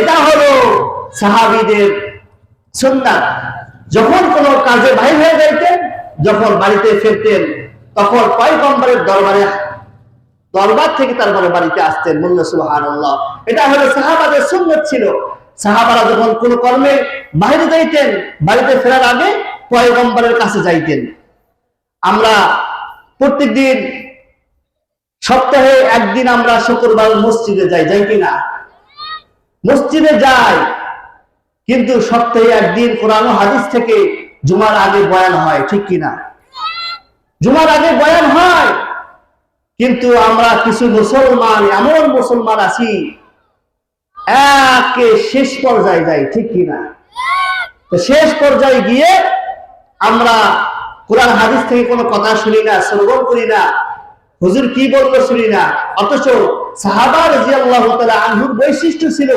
এটা হলো সাহাবিদের সুন্নাত। যখন কোন কাজে ভাই হয়ে যাইতেন, যখন বাড়িতে ফিরতেন, তখন পয়গম্বরের দরবারে, দরবার থেকে তারপরে বাড়িতে আসতেন মুল্লা সুবহানাল্লাহ। এটা হলো সাহাবাদের সুন্নত ছিল। সাহাবারা যখন কোন কর্মে বাইরে যাইতেন, বাড়িতে ফেরার আগে পয়গম্বরের কাছে যাইতেন। আমরা প্রত্যেকদিন সপ্তাহে একদিন আমরা শুক্রবার মসজিদে যাই যাই কিনা? মসজিদে যাই কিন্তু সপ্তাহে একদিন কোরআন হাদিস থেকে জুমার আগে বয়ান হয়, ঠিক কিনা? জুমার আগে বয়ান হয়, কিন্তু আমরা কিছু মুসলমান, এমন মুসলমান আছি, একে শেষ পর্যায়ে যাই, ঠিক কিনা? শেষ পর্যায়ে গিয়ে আমরা কোরআন হাদিস থেকে কোনো কথা শুনি না, শ্রবণ করি না। হুজুর কি বলব শুনি না, অথচ সাহাবা বৈশিষ্ট্য ছিল,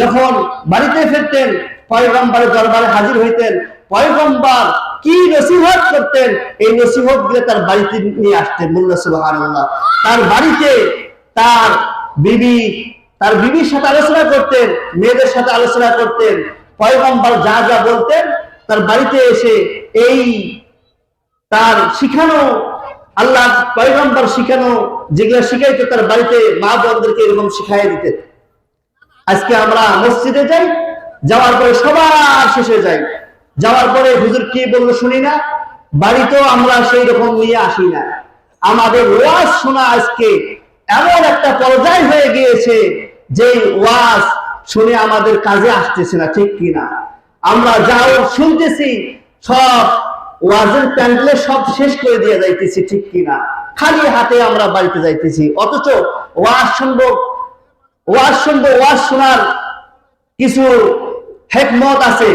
যখন বাড়িতে ফিরতেন, পয়গম্বরের দরবারে হাজির হইতেন, পয়গম্বর কি নসিহত করতেন, এই নসিহতগুলো তার বাড়িতে নিয়ে আসতেন মুল্লা তার বাড়িতে তার বিবি, তার বিবির সাথে আলোচনা করতেন, মেয়েদের সাথে আলোচনা করতেন, পয়গম্বর যা যা বলতেন, তার বাড়িতে এসে এই তার শিখানো, আল্লাহ পয়গম্বর শিখানো যেগুলো শিখাইতো তার বাড়িতে মা বোনদেরকে এরকম শিখাই দিতেন। আজকে আমরা মসজিদে যাই, যাওয়ার পরে সবার শেষে যাই। যাওয়ার পরে হুজুর কি বলল শুনি না? বাড়িতেও আমরা সেই রকম নিয়ে আসি না। আমাদের ওয়াজ শোনা আজকে এমন একটা পর্যায় হয়ে গিয়েছে যে ওয়াজ শুনে আমাদের কাজে আসতেছে না, ঠিক কিনা? আমরা যাও শুনতেছি সব ওয়াজের প্যান্ডেলে সব শেষ করে দিয়ে যাইতেছি, ঠিক কিনা? খালি হাতে আমরা বাড়িতে যাইতেছি। অথচ ওয়াজ শুনব ওয়াজ শুনব, ওয়াজ শোনার কিছু হেকমত আছে।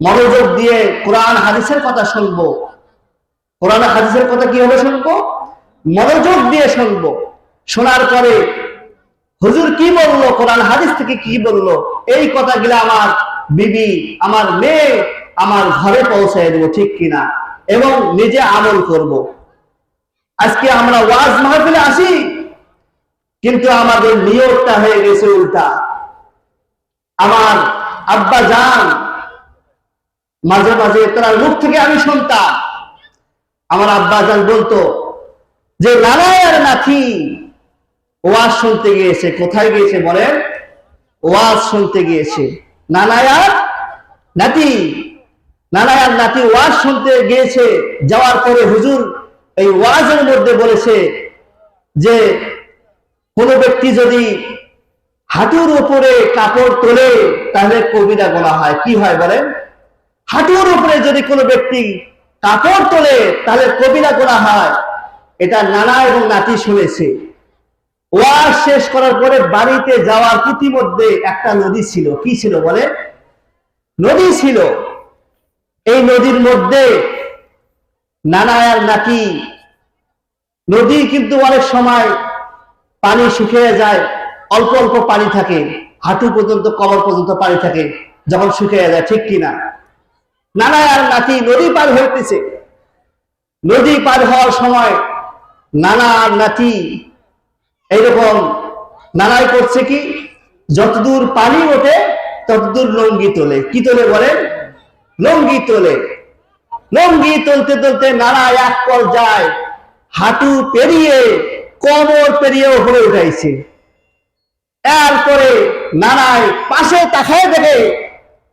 মনোযোগ দিয়ে কোরআন হাদিসের কথা শুনব। কোরআন হাদিসের কথা কি হবে শুনব? মনোযোগ দিয়ে শুনব। শোনার পরে হুজুর কি বলল? কোরআন হাদিস থেকে কি বলল? এই কথাগুলো আমার বিবি, আমার মেয়ে আমার ঘরে পৌঁছায় দেবো, ঠিক কিনা? এবং নিজে আমল করব। আজকে আমরা ওয়াজ মাহফিলে আসি, কিন্তু আমাদের নিয়োগটা হয়ে গেছে উল্টা। আমার আব্বা যান, মাঝে মাঝে তার মুখ থেকে আমি শুনতাম। আমার আব্বা যান বলতো, যে নারায়ণ নাথি, ওয়াজ শুনতে গিয়েছে, কোথায় গিয়েছে বলেন? ওয়াজ শুনতে গিয়েছে নানায়ার নাতি নানায়ার নাতি ওয়াজ শুনতে গিয়েছে, যাওয়ার পরে হুজুর এই ওয়াজের মধ্যে বলেছে যে, কোন ব্যক্তি যদি হাঁটুর উপরে কাপড় তোলে, তাহলে কবিরা বলা হয়। কি হয় বলেন? হাঁটুর উপরে যদি কোনো ব্যক্তি কাপড় তোলে, তাহলে কবিরা গোনা হয়। এটা নানা এবং নাতি শুনেছে। ওয়াজ শেষ করার পরে বাড়িতে যাওয়ার ইতিমধ্যে একটা নদী ছিল। কি ছিল বলে নদী ছিল। এই নদীর মধ্যে নানা আর নাতি নদী কিন্তু অনেক সময় পানি শুকিয়ে যায়, অল্প অল্প পানি থাকে, হাঁটু পর্যন্ত, কবর পর্যন্ত পানি থাকে, যখন শুকিয়ে যায়, ঠিক কিনা? নানা আর নাতি নদী পার হইতেছে। নদী পার হওয়ার সময় নানা আর নাতি এইরকম নানাই করছে কি, যতদূর পানি ওঠে, ততদূর লঙ্গি তোলে। কি তোলে বলেন? লঙ্গি তোলে। লঙ্গি তুলতে তুলতে নানা এক পর্যায় হাঁটু পেরিয়ে কোমর পেরিয়ে উপরে উঠাইছে। এরপরে নানায় পাশে তাকায় দেখে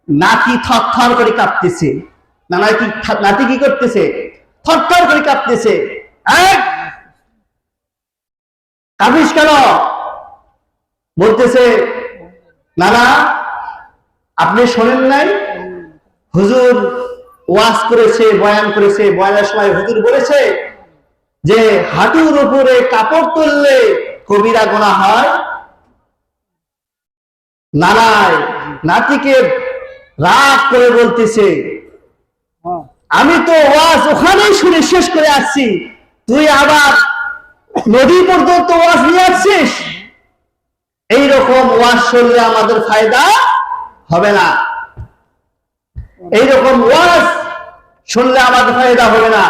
নাতি থর থর করে কাঁপতেছে। নানায় কি নাতি কি করতেছে? থর থর করে কাঁপতেছে। কাঁপিস কেন? বলতেছে নানা আপনি শোনেন নাই? হুজুর ওয়াজ করেছে বয়ান করেছে বয়ানের সময় হুজুর বলেছে যে হাঁটুর উপরে কাপড় তুললে কবিরা গোনা হয়। নানায় নাতিকে রাগ করে বলতেছে আমি তো ওয়াজ ওখানেই শুনে শেষ করে আসছি তুই আবার নদী পর্যন্ত ওয়াজ নিয়ে আসছিস? এইরকম ওয়াজ শুনলে আমাদের ফায়দা হবে না। এইরকম ওয়াজ শুনলে আমাদের ফায়দা হবে না।